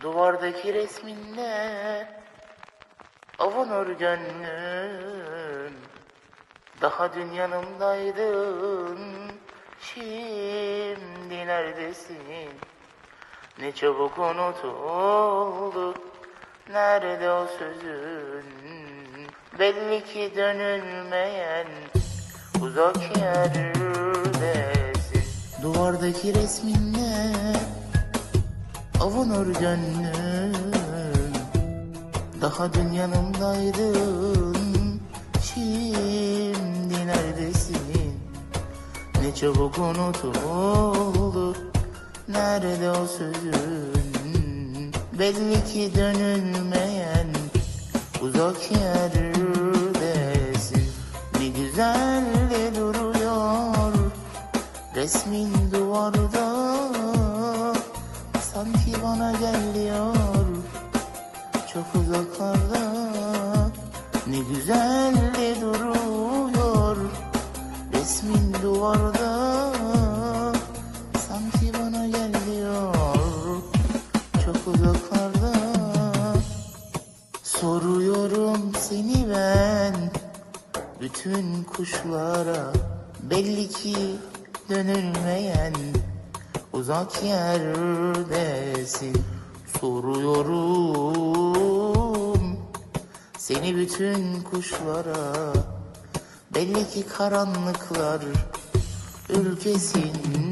Duvardaki resminle avunur gönlüm Daha dün yanımdaydın Şimdi neredesin? Ne çabuk unutuldu Nerede o sözün? Belli ki dönülmeyen Uzak yerdesin. Duvardaki resminle Avunur gönlüm. Daha dün yanımdaydın. Şimdi neredesin? Ne çabuk unutuldu Nerede o sözün? Belli ki dönülmeyen Uzak yerdesin. Ne güzel de duruyor. Resmin duvarda Bana geliyor. Çok uzaklarda Ne güzel de duruyor. Resmin duvarda Sanki bana geliyor. Çok uzaklarda Soruyorum seni ben. Bütün kuşlara belli ki dönülmeyen uzak yerdesin. Soruyorum seni bütün kuşlara. Belli ki karanlıklar ülkesin